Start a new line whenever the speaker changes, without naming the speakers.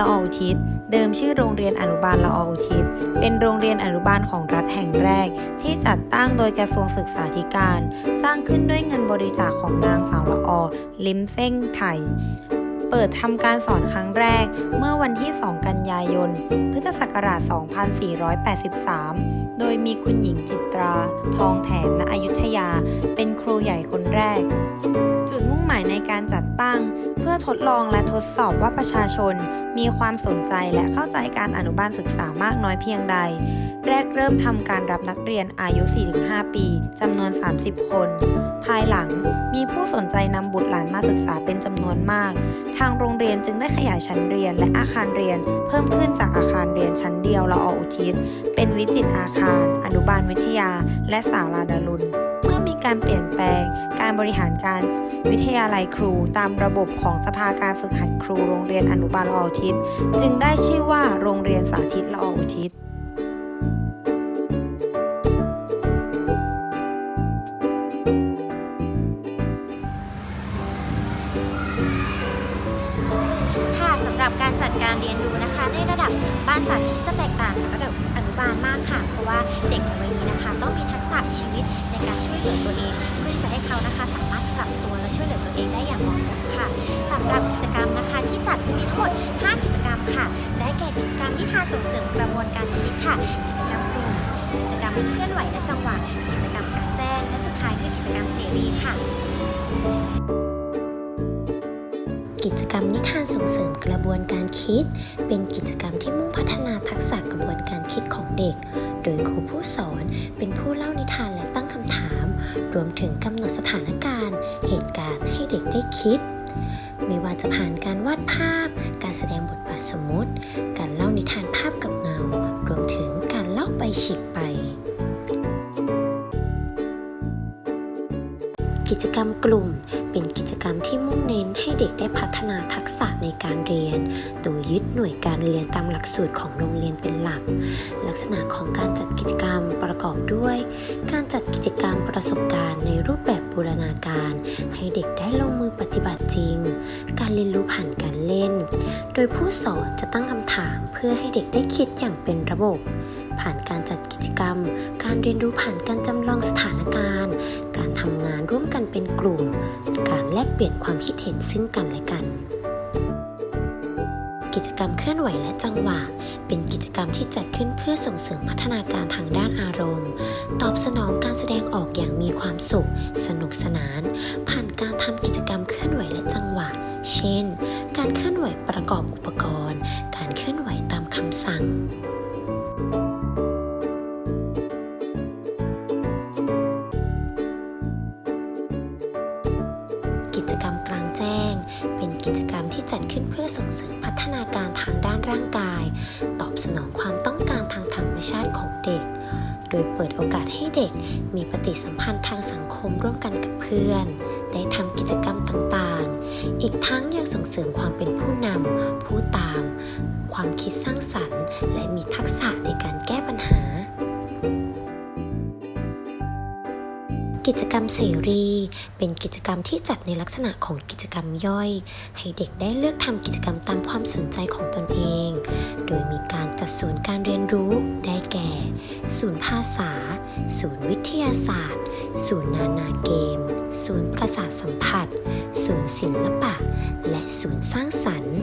ละอุทิตเดิมชื่อโรงเรียนอนุบาลละออุทิศ เป็นโรงเรียนอนุบาลของรัฐแห่งแรก ที่จัดตั้งโดยกระทรวงศึกษาธิการ สร้างขึ้นด้วยเงินบริจาคของนางสาวละอลิมเซ้งไทย เปิดทำการสอนครั้งแรกเมื่อวันที่ 2 กันยายน พุทธศักราช 2483 โดยมีคุณหญิงจิตรา ทองแถมณอยุธยา เป็นครูใหญ่คนแรก จุดมุ่งหมายในการจัดตั้ง เพื่อทดลองและทดสอบว่าประชาชน มีความสนใจและเข้าใจการอนุบาลศึกษามากน้อยเพียงใด แรกเริ่มทำการรับนักเรียนอายุ 4-5 ปีจำนวน 30 คน ภายหลังมีผู้สนใจนำบุตรหลานมาศึกษาเป็นจำนวนมาก ทางโรงเรียนจึงได้ขยายชั้นเรียนและอาคารเรียน เพิ่มขึ้นจากอาคารเรียนชั้นเดียวละออุทิศ เป็นวิจิตรอาคาร อนุบาลวิทยา และศาลาดารุณ การเปลี่ยนแปลง การบริหารการวิทยาลัยครู ตามระบบของสภาการฝึกหัดครูโรงเรียนอนุบาลลออุทิศจึงได้ชื่อว่าโรงเรียนสาธิตละออุทิศ
ค่ะสำหรับการจัดการเรียนรู้นะคะ ในระดับบ้านสาธิตจะแตกต่างจากระดับอนุบาลมากค่ะ เพราะว่าเด็กในวัยนี้นะคะ ต้องมีทัก ษะชีวิตในการช่วยเหลือตัวเองเพื่อที่จะให้เขานะคะสามารถปรับตัวและช่วยเหลือตัวเองได้อย่างเหมาะสมค่ะสำหรับกิจกรรมนะคะที่จัดจะมีทั้งหมด 5 กิจกรรมค่ะ ได้แก่กิจกรรมที่ทานส่งเสริมกระบวนการคิดค่ะ กิจกรรมกลุ่มกิจกรรมเคลื่อนไหวและจังหวะกิจกรรมการแจ้งและสุดท้ายคือกิจกรรมเสรีค่ะ
กิจกรรมนิทานส่งเสริมกระบวนการคิด เป็นกิจกรรมที่มุ่งพัฒนาทักษะกระบวนการคิดของเด็ก โดยครูผู้สอนเป็นผู้เล่านิทานและตั้งคำถาม รวมถึงกำหนดสถานการณ์ เหตุการณ์ให้เด็กได้คิด ไม่ว่าจะผ่านการวาดภาพ การแสดงบทบาทสมมติ การเล่านิทานภาพกับเงา รวมถึงการเล่าไปฉีกไป กิจกรรมกลุ่ม กิจกรรมที่มุ่งเน้นให้เด็กได้พัฒนาทักษะในการเรียน โดยยึดหน่วยการเรียนตามหลักสูตรของโรงเรียนเป็นหลัก ลักษณะของการจัดกิจกรรมประกอบด้วย การจัดกิจกรรมประสบการณ์ในรูปแบบบูรณาการ ให้เด็กได้ลงมือปฏิบัติจริง การเรียนรู้ผ่านการเล่น โดยผู้สอนจะตั้งคำถามเพื่อให้เด็กได้คิดอย่างเป็นระบบ ผ่านการจัดกิจกรรม การเรียนรู้ผ่านการจำลองสถานการณ์ การทำงานร่วมกันเป็นกลุ่ม เปลี่ยนความคิดเห็นซึ่งกันและกัน กิจกรรมเคลื่อนไหวและจังหวะ เป็นกิจกรรมที่จัดขึ้นเพื่อส่งเสริมพัฒนาการทางด้านอารมณ์ ตอบสนองการแสดงออกอย่างมีความสุข สนุกสนาน ผ่านการทำกิจกรรมเคลื่อนไหวและจังหวะ เช่น การเคลื่อนไหวประกอบอุป การทางด้านร่างกาย ตอบสนองความต้องการทางธรรมชาติของเด็ก โดยเปิดโอกาสให้เด็กมีปฏิสัมพันธ์ทางสังคมร่วมกันกับเพื่อน ได้ทำกิจกรรมต่างๆ อีกทั้งยังส่งเสริมความเป็นผู้นำผู้ตาม ความคิดสร้างสรรค์ และมีทักษะ กิจกรรมเสรี เป็นกิจกรรมที่จัดในลักษณะของกิจกรรมย่อย ให้เด็กได้เลือกทำกิจกรรมตามความสนใจของตนเอง โดยมีการจัดศูนย์การเรียนรู้ได้แก่ ศูนย์ภาษา ศูนย์วิทยาศาสตร์ ศูนย์นานาเกม ศูนย์ประสาทสัมผัส ศูนย์ศิลปะ และศูนย์สร้างสรรค์